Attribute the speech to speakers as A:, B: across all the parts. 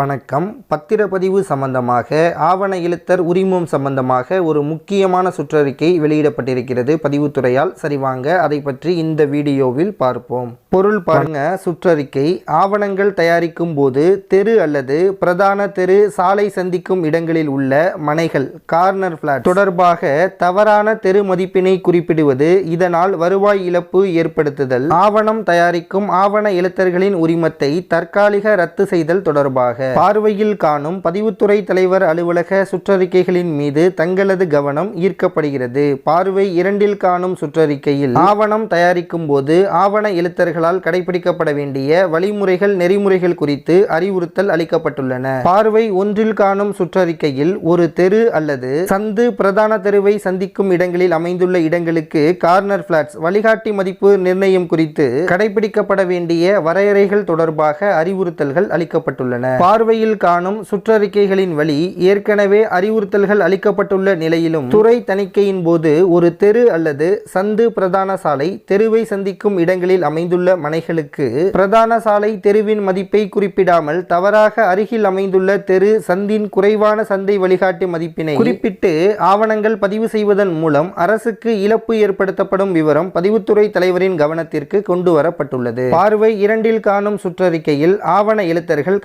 A: வணக்கம். பத்திரப்பதிவு சம்பந்தமாக ஆவண எழுத்தர் உரிமம் சம்பந்தமாக ஒரு முக்கியமான சுற்றறிக்கை வெளியிடப்பட்டிருக்கிறது. பதிவுத்துறையால் சரிவாங்க அதை பற்றி இந்த வீடியோவில் பார்ப்போம். பொருள் பாருங்க. சுற்றறிக்கை ஆவணங்கள் தயாரிக்கும் போது தெரு அல்லது பிரதான தெரு சாலை சந்திக்கும் இடங்களில் உள்ள மனைகள் கார்னர் பிளாட் தொடர்பாக தவறான தெரு மதிப்பினை குறிப்பிடுவது இதனால் வருவாய் இழப்பு ஏற்படுத்துதல். ஆவணம் தயாரிக்கும் ஆவண எழுத்தர்களின் உரிமத்தை தற்காலிக ரத்து செய்தல் தொடர்பாக பார்வையில் காணும் பதிவுத்துறை தலைவர் அலுவலக சுற்றறிக்கைகளின் மீது தங்களது கவனம் ஈர்க்கப்படுகிறது. பார்வை இரண்டில் காணும் சுற்றறிக்கையில் ஆவணம் தயாரிக்கும் போது ஆவண எழுத்தர்களால் கடைபிடிக்கப்பட வேண்டிய வழிமுறைகள் நெறிமுறைகள் குறித்து அறிவுறுத்தல் அளிக்கப்பட்டுள்ளன. பார்வை ஒன்றில் காணும் சுற்றறிக்கையில் ஒரு தெரு அல்லது சந்து பிரதான தெருவை சந்திக்கும் இடங்களில் அமைந்துள்ள இடங்களுக்கு கார்னர் பிளாட்ஸ் வழிகாட்டி மதிப்பு நிர்ணயம் குறித்து கடைபிடிக்கப்பட வேண்டிய வரையறைகள் தொடர்பாக அறிவுறுத்தல்கள் அளிக்கப்பட்டுள்ளன. பார்வையில் காணும் சுற்றறிக்கைகளின் வழி ஏற்கனவே அறிவுறுத்தல்கள் அளிக்கப்பட்டுள்ள நிலையிலும் துறை தணிக்கையின் போது ஒரு தெரு அல்லது சந்து பிரதான சாலை தெருவை சந்திக்கும் இடங்களில் அமைந்துள்ள மனைகளுக்கு பிரதான சாலை தெருவின் மதிப்பை குறிப்பிடாமல் தவறாக அருகில் அமைந்துள்ள தெரு சந்தின் குறைவான சந்தை வழிகாட்டி மதிப்பினை குறிப்பிட்டு ஆவணங்கள் பதிவு செய்வதன் மூலம் அரசுக்கு இழப்பு ஏற்படுத்தப்படும் விவரம் பதிவுத்துறை தலைவரின் கவனத்திற்கு கொண்டு வரப்பட்டுள்ளது பார்வை இரண்டில் காணும் சுற்றறிக்கையில் ஆவண எழுத்தர்கள்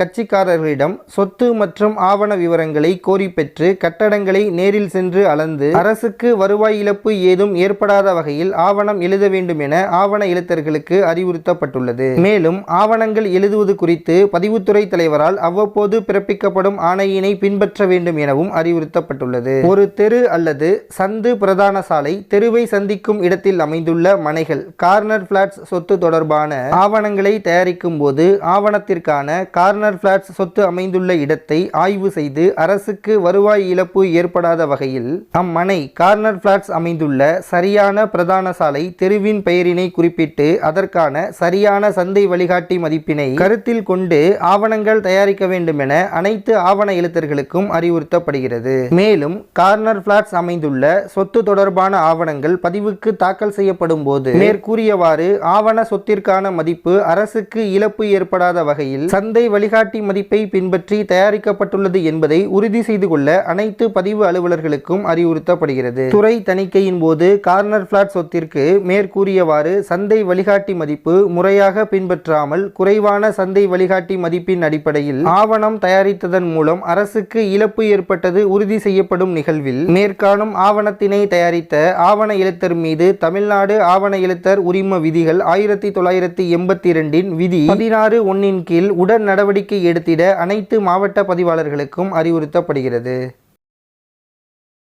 A: உரிமையாளர்களிடம் சொத்து மற்றும் ஆவண விவரங்களை கோரி பெற்று கட்டடங்களை நேரில் சென்று அளந்து அரசுக்கு வருவாய் இழப்பு ஏதும் ஏற்படாத வகையில் ஆவணம் எழுத வேண்டும் என ஆவண எழுத்தர்களுக்கு அறிவுறுத்தப்பட்டுள்ளது. மேலும் ஆவணங்கள் எழுதுவது குறித்து பதிவுத்துறை தலைவரால் அவ்வப்போது பிறப்பிக்கப்படும் ஆணையினை பின்பற்ற வேண்டும் எனவும் அறிவுறுத்தப்பட்டுள்ளது. ஒரு தெரு அல்லது சந்து பிரதான சாலை தெருவை சந்திக்கும் இடத்தில் அமைந்துள்ள மனைகள் கார்னர் பிளாட்ஸ் சொத்து தொடர்பான ஆவணங்களை தயாரிக்கும் போது ஆவணத்திற்கான கார்னர் பிளாட்ஸ் சொத்து அமைந்துள்ள இடத்தை ஆய்வு செய்து அரசுக்கு வருவாய் இழப்பு ஏற்படாத வகையில் அம்மனை கார்னர் பிளாட்ஸ் அமைந்துள்ள சரியான பிரதான சாலை தெருவின் பெயரினை குறிப்பிட்டு அதற்கான சரியான சந்தை வழிகாட்டி மதிப்பினை கருத்தில் கொண்டு ஆவணங்கள் தயாரிக்க வேண்டும் என அனைத்து ஆவண எழுத்தர்களுக்கும் அறிவுறுத்தப்படுகிறது. மேலும் கார்னர் பிளாட்ஸ் அமைந்துள்ள சொத்து தொடர்பான ஆவணங்கள் பதிவுக்கு தாக்கல் செய்யப்படும் போது மேற்கூறியவாறு ஆவண சொத்திற்கான மதிப்பு அரசுக்கு இழப்பு ஏற்படாத வகையில் சந்தை வழிகாட்டி மதிப்பை பின்பற்றி தயாரிக்கப்பட்டுள்ளது என்பதை உறுதி செய்து கொள்ள அனைத்து பதிவு அலுவலர்களுக்கும் அறிவுறுத்தப்படுகிறது. துறை தணிக்கையின் போது கார்னர் பிளாட் சொத்திற்கு மேற்கூறியவாறு சந்தை வழிகாட்டி மதிப்பு முறையாக பின்பற்றாமல் குறைவான சந்தை வழிகாட்டி மதிப்பின் அடிப்படையில் ஆவணம் தயாரித்ததன் மூலம் அரசுக்கு இழப்பு ஏற்பட்டது உறுதி செய்யப்படும் நிகழ்வில் மேற்காணும் ஆவணத்தினை தயாரித்த ஆவண எழுத்தர் மீது தமிழ்நாடு ஆவண எழுத்தர் உரிம விதிகள் ஆயிரத்தி தொள்ளாயிரத்தி எண்பத்தி இரண்டின் விதி பதினாறு ஒன்னின் கீழ் உடன் நடவடிக்கை எடுத்திட அனைத்து மாவட்ட பதிவாளர்களுக்கும் அறிவுறுத்தப்படுகிறது.